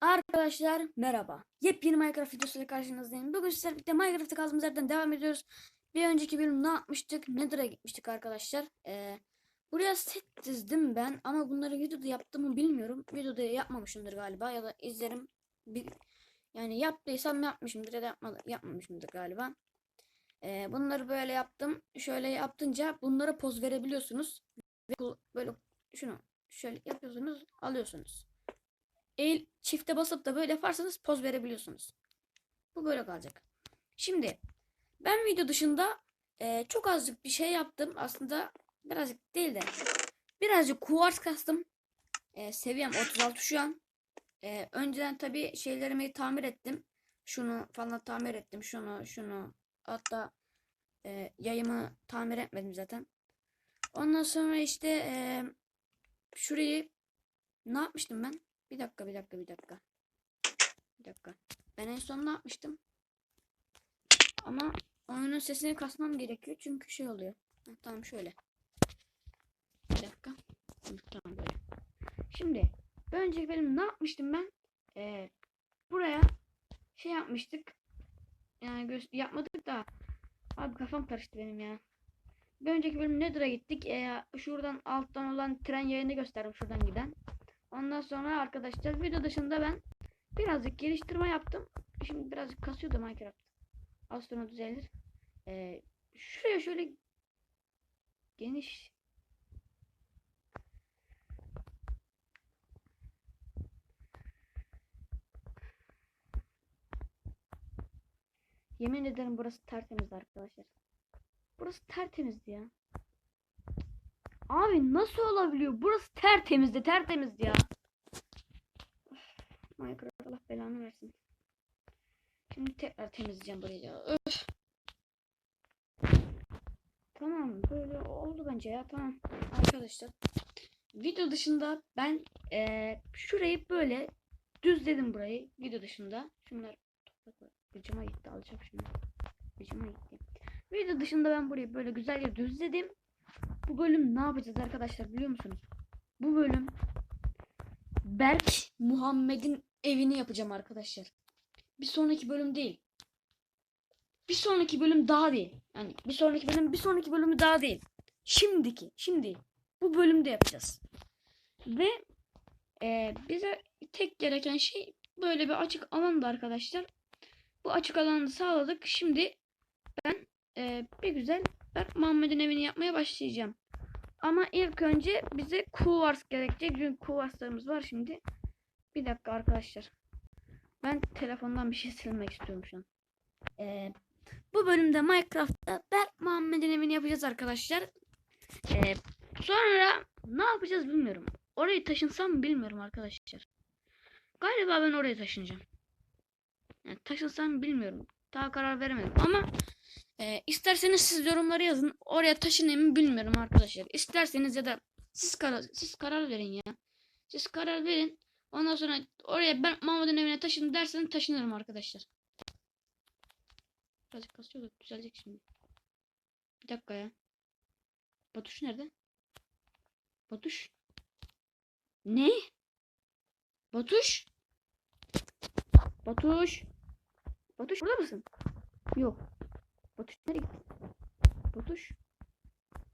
Arkadaşlar merhaba. Yepyeni Minecraft videosuyla karşınızdayım. Bugün sizlerle birlikte Minecraft'ta kaldığımız yerden devam ediyoruz. Bir önceki bölüm ne yapmıştık? Nether'a gitmiştik arkadaşlar. Ee, buraya set dizdim ben ama bunları videoda yaptığımı bilmiyorum. Videoda yapmamışımdır galiba ya da izlerim. Bir, yani yaptıysam yapmışımdır ya da yapmadı, yapmamışımdır galiba. Ee, bunları böyle yaptım. Şöyle yaptınca bunlara poz verebiliyorsunuz. Böyle şunu şöyle yapıyorsunuz alıyorsunuz. Eğil çifte basıp da böyle yaparsanız poz verebiliyorsunuz. Bu böyle kalacak. Şimdi ben video dışında e, çok azıcık bir şey yaptım. Aslında birazcık değil de birazcık kuvars kastım. E, seviyem 36 şu an. E, önceden tabii şeylerimi tamir ettim. Şunu falan tamir ettim. Şunu şunu hatta e, yayımı tamir etmedim zaten. Ondan sonra işte e, şurayı ne yapmıştım ben? Bir dakika, bir dakika, bir dakika. Bir dakika. Ben en son ne yapmıştım? Ama oyunun sesini kasmam gerekiyor çünkü şey oluyor. Ha, tamam şöyle. Bir dakika. Tamam böyle. Şimdi bir önceki benim ne yapmıştım ben? Ee, buraya şey yapmıştık. Yani yapmadık da abi kafam karıştı benim ya. Bir önceki bölüm Nether'a gittik. Ee, şuradan alttan olan tren yayını gösterdim şuradan giden. Ondan sonra arkadaşlar video dışında ben birazcık geliştirme yaptım. Şimdi birazcık kasıyordu Minecraft. Az sonra düzelir. Ee, şuraya şöyle geniş Yemin ederim burası tertemiz arkadaşlar. Burası tertemizdi ya. Abi nasıl olabiliyor? Burası tertemizdi, tertemizdi ya. Minecraft Allah belanı versin. Şimdi tekrar temizleyeceğim burayı ya. Öf. Tamam böyle oldu bence ya tamam. Arkadaşlar video dışında ben eee, şurayı böyle düzledim burayı video dışında. Şunlar. Gıcıma gitti alacağım şunu. Gıcıma gitti. Video dışında ben burayı böyle güzelce düzledim. Bu bölüm ne yapacağız arkadaşlar biliyor musunuz? Bu bölüm Berk Muhammed'in evini yapacağım arkadaşlar. Bir sonraki bölüm değil. Bir sonraki bölüm daha değil. Yani bir sonraki bölüm bir sonraki bölümü daha değil. Şimdiki, şimdi bu bölümde yapacağız. Ve e, bize tek gereken şey böyle bir açık alandı arkadaşlar. Bu açık alanı sağladık. Şimdi ben e, bir güzel Berk Muhammed'in evini yapmaya başlayacağım. Ama ilk önce bize kuvars gerekecek. Çünkü kuvarslarımız var şimdi. Bir dakika arkadaşlar. Ben telefondan bir şey silmek istiyorum şu an. Ee, bu bölümde Minecraft'ta Berk Muhammed'in evini yapacağız arkadaşlar. Ee, sonra ne yapacağız bilmiyorum. Orayı taşınsam bilmiyorum arkadaşlar. Galiba ben oraya taşınacağım. Yani taşınsam bilmiyorum. Daha karar veremedim ama e, isterseniz siz yorumları yazın. Oraya taşınayım mı bilmiyorum arkadaşlar. İsterseniz ya da siz karar, siz karar verin ya. Siz karar verin. Ondan sonra oraya ben Mahmut'un evine taşın derseniz taşınırım arkadaşlar. Birazcık kasıyor da düzelecek şimdi. Bir dakika ya. Batuş nerede? Batuş. Ne? Batuş. Batuş. Batuş burada mısın? Yok. Batuş nereye gitti? Batuş.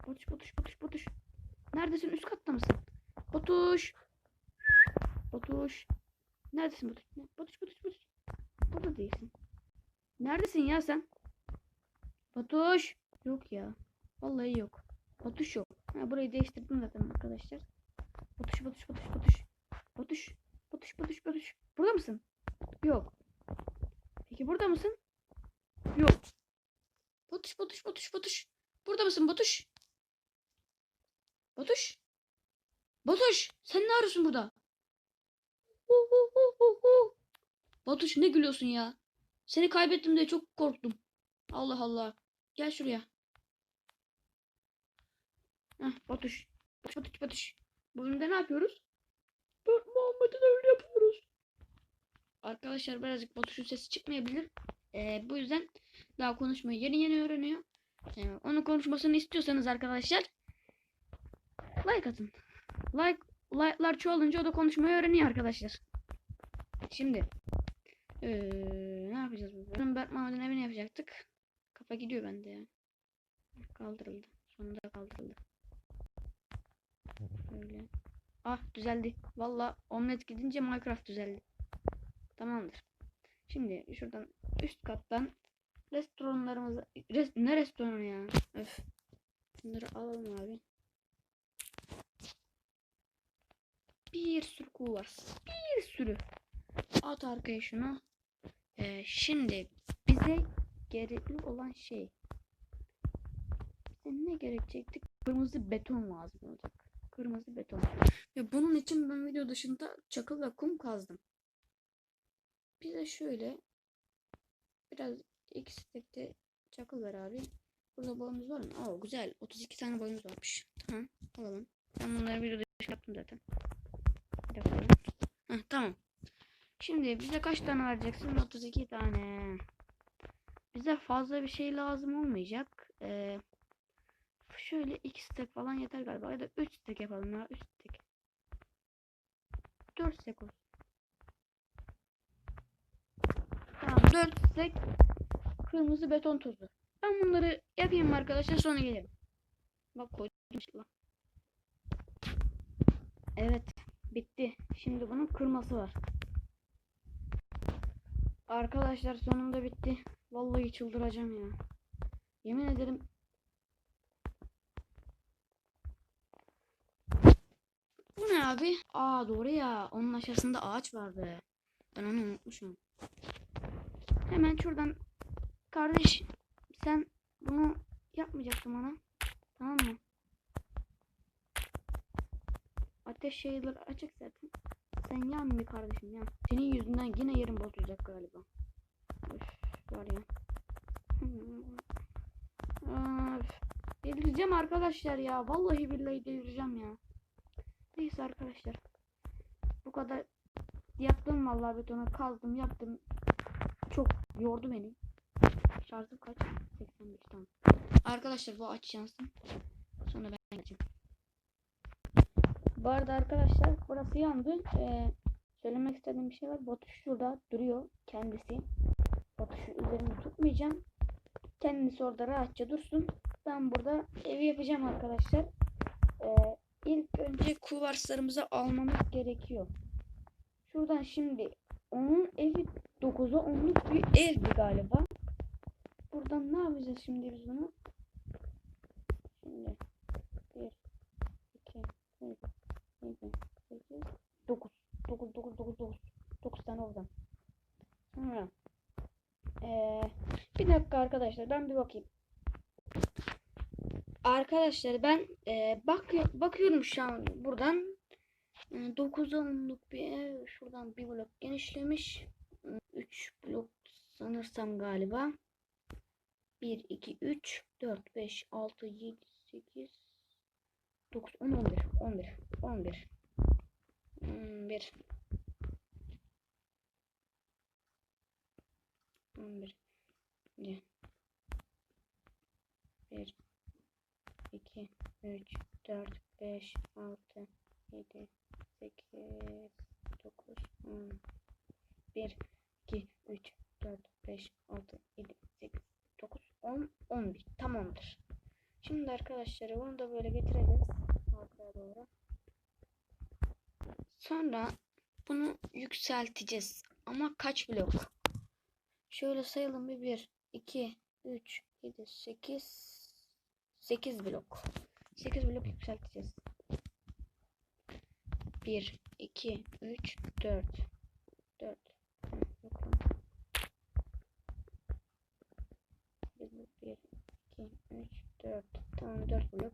Batuş, Batuş, Batuş, Batuş. Neredesin? Üst katta mısın? Batuş. Batuş. Neredesin Batuş? Batuş, Batuş, Batuş. Burada değilsin. Neredesin ya sen? Batuş. Yok ya. Vallahi yok. Batuş yok. Ha, burayı değiştirdim zaten arkadaşlar. Batuş, Batuş, Batuş, Batuş. Batuş. Batuş, Batuş, Batuş. Burada mısın? Yok. Peki burada mısın? Yok. Batuş, Batuş, Batuş, Batuş. Burada mısın Batuş? Batuş? Batuş, sen ne arıyorsun burada? Batuş ne gülüyorsun ya? Seni kaybettim diye çok korktum. Allah Allah. Gel şuraya. Heh, Batuş. Batuş, Batuş, Batuş. Bölümde ne yapıyoruz? Muhammed'in öyle yapıyoruz. Arkadaşlar birazcık Batuş'un sesi çıkmayabilir. Ee, bu yüzden daha konuşmayı yeni yeni öğreniyor. Ee, onun konuşmasını istiyorsanız arkadaşlar like atın. Like like'lar çoğalınca o da konuşmayı öğreniyor arkadaşlar. Şimdi eee, ne yapacağız burada? Berk Mahmut'un evini yapacaktık. Kafa gidiyor bende ya. Kaldırıldı. Sonunda kaldırıldı. Böyle. Ah düzeldi. Valla omlet gidince Minecraft düzeldi. Tamamdır. Şimdi şuradan üst kattan restoranlarımızı res, ne restoranı ya? Öf. Bunları alalım abi. Bir sürü kuğu var. Bir sürü. At arkaya şunu. Ee, şimdi bize gerekli olan şey. Bize ne gerekecekti? Kırmızı beton lazım olacak. Kırmızı beton. Ve bunun için ben video dışında çakıl ve kum kazdım. Bize şöyle biraz iki stekte çakıl ver abi. Burada boyumuz var mı? Oo güzel. 32 tane boyumuz varmış. Tamam alalım. Ben bunları videoda yaptım zaten. Bir dakika. Heh, tamam. Şimdi bize kaç tane vereceksin? 32 tane. Bize fazla bir şey lazım olmayacak. Ee, şöyle 2 stek falan yeter galiba. Ya da 3 stek yapalım ya. 3 stek. 4 stek olsun. Tamam 4 stek kırmızı beton tozu. Ben bunları yapayım arkadaşlar sonra gelirim. Bak koydum işte. Evet bitti. Şimdi bunun kırması var. Arkadaşlar sonunda bitti. Vallahi çıldıracağım ya. Yemin ederim. Bu ne abi? Aa doğru ya. Onun aşağısında ağaç vardı. Ben onu unutmuşum. Hemen şuradan kardeş sen bunu yapmayacaktın bana. Tamam mı? Ateş şeyleri açık zaten. Sen yan bir kardeşim yan. Senin yüzünden yine yerim bozulacak galiba. Üf, var ya. Öf. Delireceğim arkadaşlar ya. Vallahi billahi delireceğim ya. Neyse arkadaşlar. Bu kadar yaptım vallahi betonu kazdım yaptım. Çok yordu beni. Şarjım kaç? 85 tamam. Arkadaşlar bu aç yansın. Sonra ben açayım. Bu arada arkadaşlar burası yandı. Ee, söylemek istediğim bir şey var. Batu şurada duruyor kendisi. Batu şu üzerinde tutmayacağım. Kendisi orada rahatça dursun. Ben burada evi yapacağım arkadaşlar. Ee, ilk önce kuvarslarımızı almamız gerekiyor. Şuradan şimdi onun evi 9'a 10'luk bir evdi galiba. Buradan ne yapacağız şimdi biz bunu? Şimdi 1 2 3 7 8 9 9 9 9 9 9 tane oradan. Sonra ee, bir dakika arkadaşlar ben bir bakayım. Arkadaşlar ben ee, bak bakıyorum şu an buradan 9'a 10'luk bir ev şuradan bir blok genişlemiş. 3 blok sanırsam galiba. 1, 2, 3, 4, 5, 6, 7, 8, 9, 10, 11, 11, 11, 11, 11, 1, 2, 3, 4, 5, 6, 7, 8, 9, 10, 1, 2, 3, 4, 5, 6, 7, 8, 9, 10, 11. Tamamdır. Şimdi arkadaşlar bunu da böyle getireceğiz. Arkaya doğru. Sonra bunu yükselteceğiz. Ama kaç blok? Şöyle sayalım bir 1, 2, 3, 7, 8, 8 blok. 8 blok yükselteceğiz. 1, 2, 3, 4. 4. Hı, yok lan. 1, 1, 2, 3, 4. Tamam 4 blok.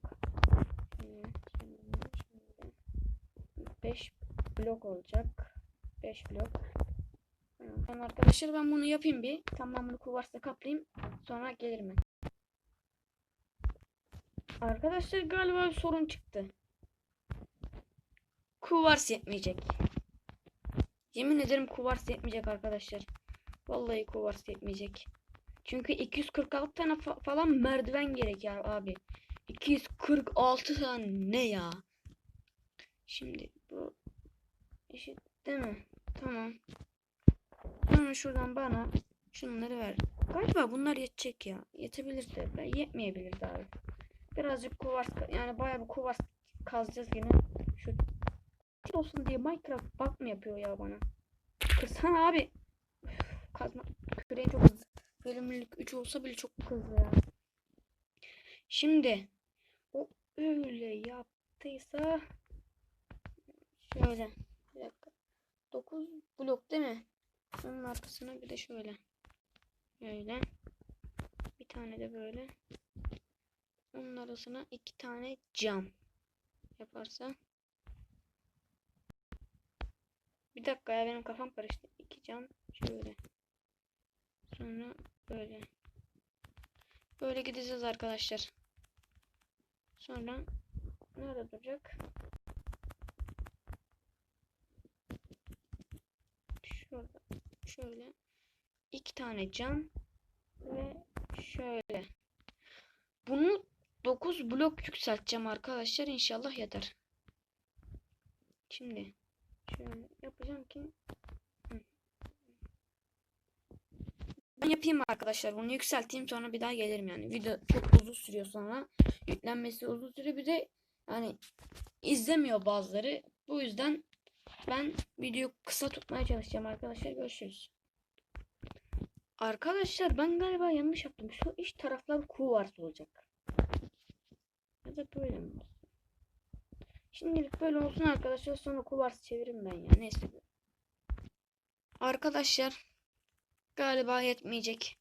Şimdi, şimdi, şimdi. 5 blok olacak. 5 blok. Tamam arkadaşlar ben bunu yapayım bir. Tamamını kuvarsla kaplayayım. Sonra gelirim ben. Arkadaşlar galiba sorun çıktı. Kuvars yetmeyecek. Yemin ederim kuvars yetmeyecek arkadaşlar. Vallahi kuvars yetmeyecek. Çünkü 246 tane fa falan merdiven gerek ya abi. 246 tane ne ya? Şimdi bu eşit değil mi? Tamam. Sonra şuradan bana şunları ver. Galiba bunlar yetecek ya. Yetebilir de. Ben yetmeyebilir daha. Birazcık kuvars yani bayağı bir kuvars kazacağız yine. Şu olsun diye Minecraft bak mı yapıyor ya bana? Kırsana abi. Üf, kazma. Küreği çok hızlı. Bölümlülük 3 olsa bile çok hızlı ya. Şimdi o öyle yaptıysa şöyle bir dakika. 9 blok değil mi? Onun arkasına bir de şöyle. Böyle. Bir tane de böyle. Onun arasına iki tane cam yaparsa. Bir dakika ya benim kafam karıştı. İki cam şöyle. Sonra böyle. Böyle gideceğiz arkadaşlar. Sonra nerede duracak? Şurada. Şöyle. iki tane cam ve şöyle. Bunu 9 blok yükselteceğim arkadaşlar. İnşallah yeter. Şimdi şöyle yapacağım ki ben yapayım arkadaşlar. Bunu yükselteyim sonra bir daha gelirim yani. Video çok uzun sürüyor sonra. Yüklenmesi uzun sürüyor. Bir de yani izlemiyor bazıları. Bu yüzden ben video kısa tutmaya çalışacağım arkadaşlar. Görüşürüz. Arkadaşlar ben galiba yanlış yaptım. Şu iç taraflar kuvars olacak. Ya da böyle mi? Şimdilik böyle olsun arkadaşlar. Sonra kuvars çeviririm ben ya. Neyse. Arkadaşlar galiba yetmeyecek.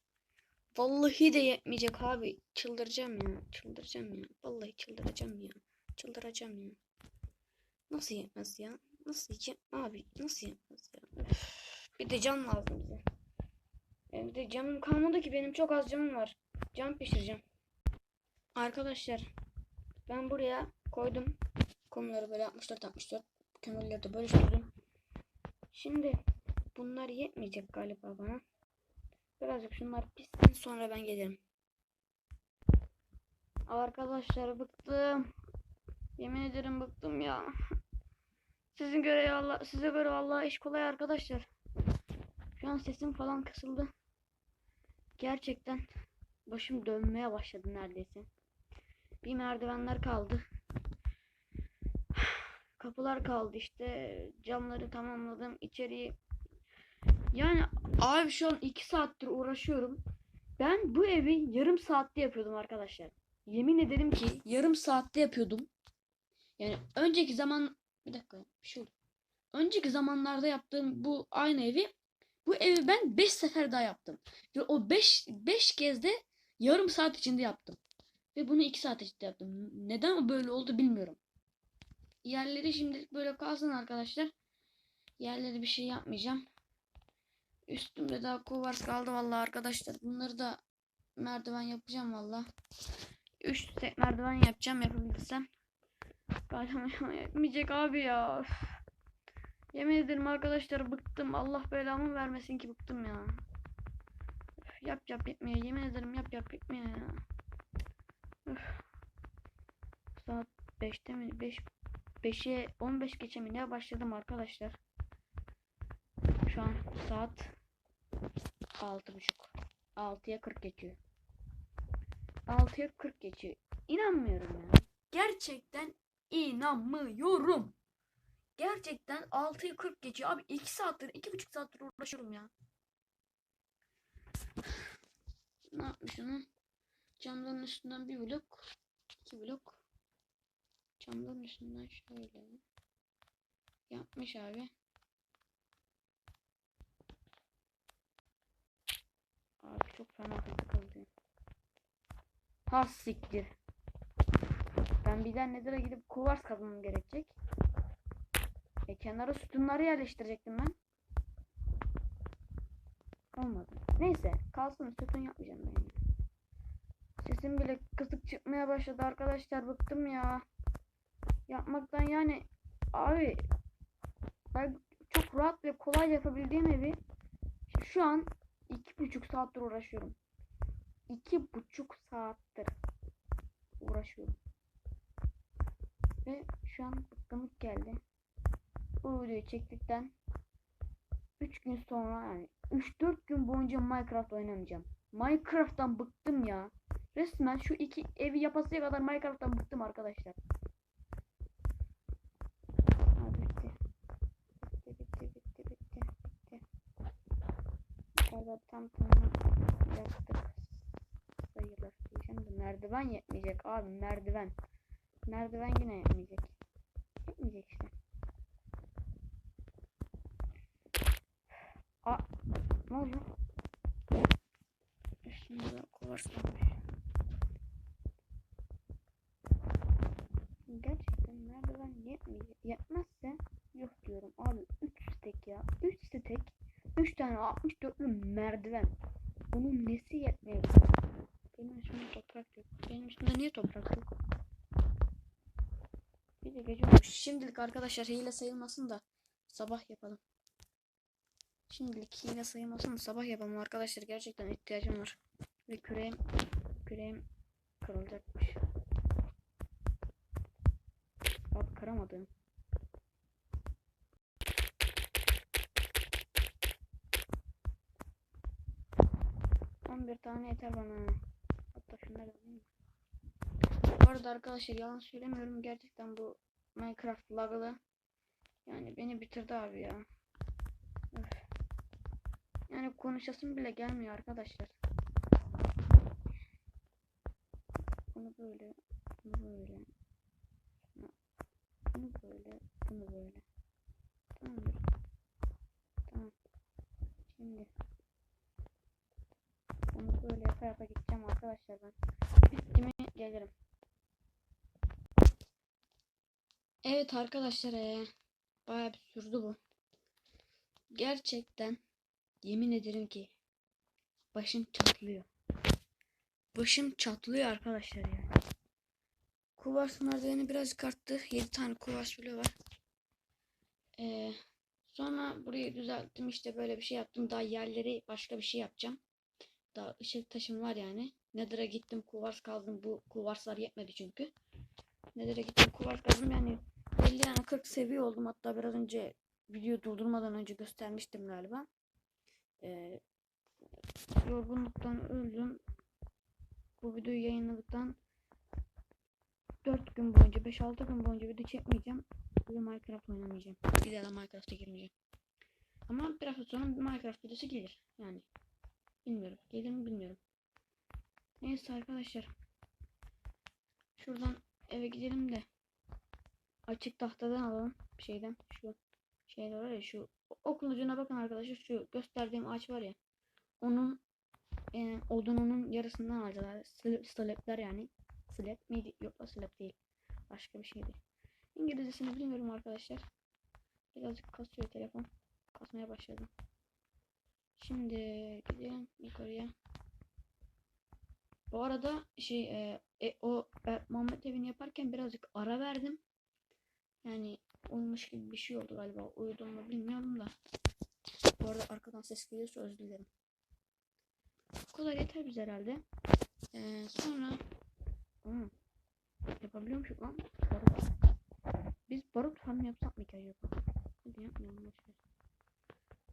Vallahi de yetmeyecek abi. Çıldıracağım ya. Çıldıracağım ya. Vallahi çıldıracağım ya. Çıldıracağım ya. Nasıl yetmez ya? Nasıl yiyeceğim abi? Nasıl yetmez ya? Bir de can lazım bize. Evde camım kalmadı ki benim çok az camım var. Cam pişireceğim. Arkadaşlar ben buraya koydum. Konuları böyle 64 64 kömürleri de bölüştürdüm. Şimdi bunlar yetmeyecek galiba bana. Birazcık şunlar pişsin sonra ben gelirim. Arkadaşlar bıktım. Yemin ederim bıktım ya. Sizin göre Allah size göre vallahi iş kolay arkadaşlar. Şu an sesim falan kısıldı. Gerçekten başım dönmeye başladı neredeyse. Bir merdivenler kaldı. Kapılar kaldı işte. Camları tamamladım. İçeriği yani abi şu an 2 saattir uğraşıyorum. Ben bu evi yarım saatte yapıyordum arkadaşlar. Yemin ederim ki yarım saatte yapıyordum. Yani önceki zaman bir dakika bir şey oldu. Önceki zamanlarda yaptığım bu aynı evi bu evi ben 5 sefer daha yaptım. Ve o 5 5 kez de yarım saat içinde yaptım. Ve bunu 2 saat içinde yaptım. Neden böyle oldu bilmiyorum. Yerleri şimdilik böyle kalsın arkadaşlar. Yerleri bir şey yapmayacağım. Üstümde daha kuvars kaldı vallahi arkadaşlar. Bunları da merdiven yapacağım valla. 3 tek merdiven yapacağım yapabilirsem. Galiba yapmayacak abi ya. Yemin ederim arkadaşlar bıktım. Allah belamı vermesin ki bıktım ya. Yap yap bitmiyor. Yemin ederim yap yap bitmiyor ya. Üf. Saat 5'te mi? 5 5'e 15 geçe mi ne başladım arkadaşlar. Şu an saat 6.30. 6'ya 40 geçiyor. 6'ya 40 geçiyor. İnanmıyorum ya. Gerçekten inanmıyorum. Gerçekten 6'yı 40 geçiyor. Abi 2 saattir, 2,5 saattir uğraşıyorum ya. Ne yapmış onu? Camların üstünden bir blok, iki blok. Camların üstünden şöyle. Yapmış abi. Abi çok fena kaldı. Ha siktir. Ben birden Nether'a gidip kuvars kazmam gerekecek. E kenara sütunları yerleştirecektim ben. Olmadı. Neyse kalsın sütun yapmayacağım ben. Sesim bile kısık çıkmaya başladı arkadaşlar bıktım ya. Yapmaktan yani abi ben çok rahat ve kolay yapabildiğim evi şu an buçuk saattir uğraşıyorum. İki buçuk saattir uğraşıyorum. Ve şu an bıkkınlık geldi. Bu videoyu çektikten 3 gün sonra yani 3-4 gün boyunca Minecraft oynamayacağım. Minecraft'tan bıktım ya. Resmen şu iki evi yapasıya kadar Minecraft'tan bıktım arkadaşlar. Ha, bitti. Bitti bitti bitti bitti bitti. Galiba tam tamına yaptık. Sayılır diyeceğim de merdiven yetmeyecek abi merdiven. Merdiven yine yetmeyecek. Yetmeyecek işte. Aa, ne oldu? Üstümde kovarslanmış. Gerçekten merdiven yetmeyecek. Yetmezse yok diyorum abi 3 stek ya. 3 stek. 3 tane 64'lü merdiven. Bunun nesi yetmeyebilir? Benim üstümde toprak yok. Benim üstümde niye toprak yok? Bir de gece. Şimdilik arkadaşlar hile sayılmasın da sabah yapalım. Şimdilik hile sayılmasın da sabah yapalım arkadaşlar. Gerçekten ihtiyacım var. Ve küreğim, küreğim kırılacakmış. Abi kıramadım. On bir tane yeter bana. Hatta şunları alayım. Bu arada arkadaşlar yalan söylemiyorum. Gerçekten bu Minecraft laglı. Yani beni bitirdi abi ya. Öf. Yani konuşasım bile gelmiyor arkadaşlar. Bunu böyle, bunu böyle. Bunu böyle, bunu böyle. Tamamdır. Tamam. Şimdi yapa gideceğim arkadaşlar ben. Bitti mi gelirim. Evet arkadaşlar ee, bayağı bir sürdü bu. Gerçekten yemin ederim ki başım çatlıyor. Başım çatlıyor arkadaşlar yani. Kuvars merdiveni birazcık arttı. 7 tane kuvars bile var. Ee, sonra burayı düzelttim işte böyle bir şey yaptım. Daha yerleri başka bir şey yapacağım. Daha ışık taşım var yani. Nether'a gittim kuvars kazdım. Bu kuvarslar yetmedi çünkü. Nether'a gittim kuvars kazdım yani 50 yani 40 seviye oldum. Hatta biraz önce video durdurmadan önce göstermiştim galiba. Ee, yorgunluktan öldüm. Bu videoyu yayınladıktan 4 gün boyunca 5-6 gün boyunca video çekmeyeceğim. De Minecraft oynamayacağım. Bir daha da Minecraft'a girmeyeceğim. Ama bir hafta sonra Minecraft videosu gelir. Yani bilmiyorum. Gelir mi bilmiyorum. Neyse arkadaşlar. Şuradan eve gidelim de açık tahtadan alalım. Şeyden. Şu şeyler var ya şu okul ucuna bakın arkadaşlar. Şu gösterdiğim ağaç var ya. Onun e, odununun yarısından alacağız Slab, slabler yani. Slab miydi? Yok o slab değil. Başka bir şeydi. İngilizcesini bilmiyorum arkadaşlar. Birazcık kasıyor telefon. Kasmaya başladım şimdi gidelim yukarıya bu arada şey e, e, o e, Muhammed evini yaparken birazcık ara verdim yani uyumuş gibi bir şey oldu galiba. Uyudum mu bilmiyorum da. Bu arada arkadan ses geliyorsa özür dilerim. Bu kadar yeter biz herhalde. Ee, sonra hmm, yapabiliyormuşum lan. Barut. Biz barut farm yapsak mı ki acaba? Hadi yapmayalım boşver.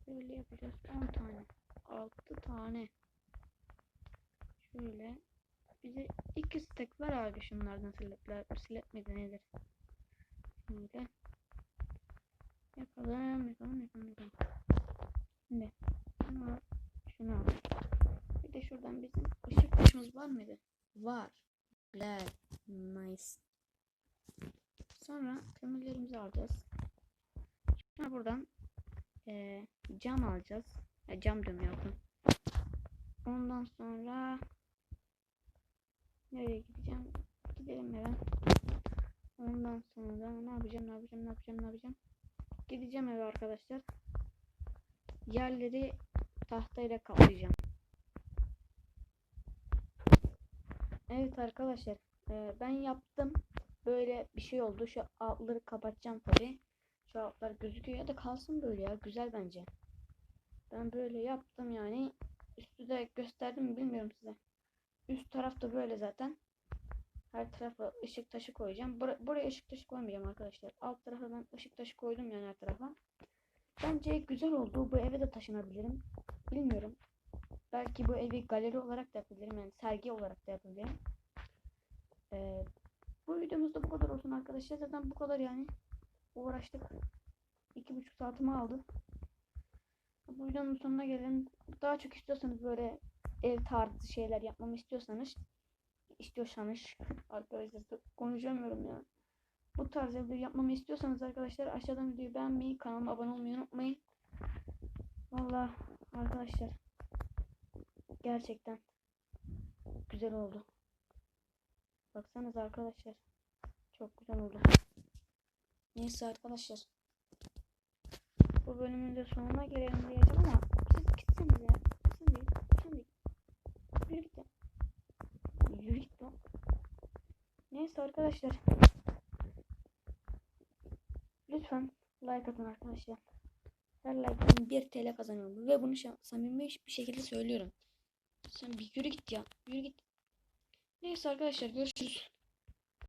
Böyle yapacağız. 10 tane. 6 tane. Şöyle. Bize 2 stack var abi şunlardan silepler. Silep miydi nedir? Şöyle. Yapalım, yapalım, yapalım, yapalım. Şimdi şunu şunu al. Bir de şuradan bizim ışık taşımız var mıydı? Var. Güzel. Nice. Sonra kömürlerimizi alacağız. Sonra buradan e, cam alacağız. Ya, cam diyorum yaptım. Ondan sonra nereye gideceğim? Gidelim eve. Ondan sonra ne yapacağım, ne yapacağım, ne yapacağım, ne yapacağım? Gideceğim eve arkadaşlar. Yerleri tahtayla kaplayacağım. Evet arkadaşlar. e, ben yaptım. Böyle bir şey oldu. Şu altları kapatacağım tabi. Altlar gözüküyor ya da kalsın böyle ya. Güzel bence. Ben böyle yaptım yani. Üstü de gösterdim mi bilmiyorum size. Üst tarafta böyle zaten. Her tarafa ışık taşı koyacağım. Bur buraya ışık taşı koymayacağım arkadaşlar. Alt tarafa ben ışık taşı koydum yani her tarafa. Bence güzel oldu. Bu eve de taşınabilirim. Bilmiyorum. Belki bu evi galeri olarak da yapabilirim. Yani sergi olarak da yapabilirim. Ee, bu videomuzda bu kadar olsun arkadaşlar. Zaten bu kadar yani. Uğraştık. İki buçuk saatimi aldı. Bu videonun sonuna gelin. Daha çok istiyorsanız böyle ev tarzı şeyler yapmamı istiyorsanız istiyorsanız arkadaşlar konuşamıyorum ya. Bu tarz evleri yapmamı istiyorsanız arkadaşlar aşağıdan videoyu beğenmeyi, kanalıma abone olmayı unutmayın. Vallahi arkadaşlar gerçekten güzel oldu. Baksanız arkadaşlar çok güzel oldu. Neyse arkadaşlar. Bu bölümün de sonuna gelelim diyeceğim ama siz gitseniz ya. Sen değil. Sen değil. Yürü git. Yürü git. Neyse arkadaşlar. Lütfen like atın arkadaşlar. Her like'dan 1 TL kazanıyorum. Ve bunu samimi bir şekilde söylüyorum. Sen bir yürü git ya. Yürü git. Neyse arkadaşlar görüşürüz.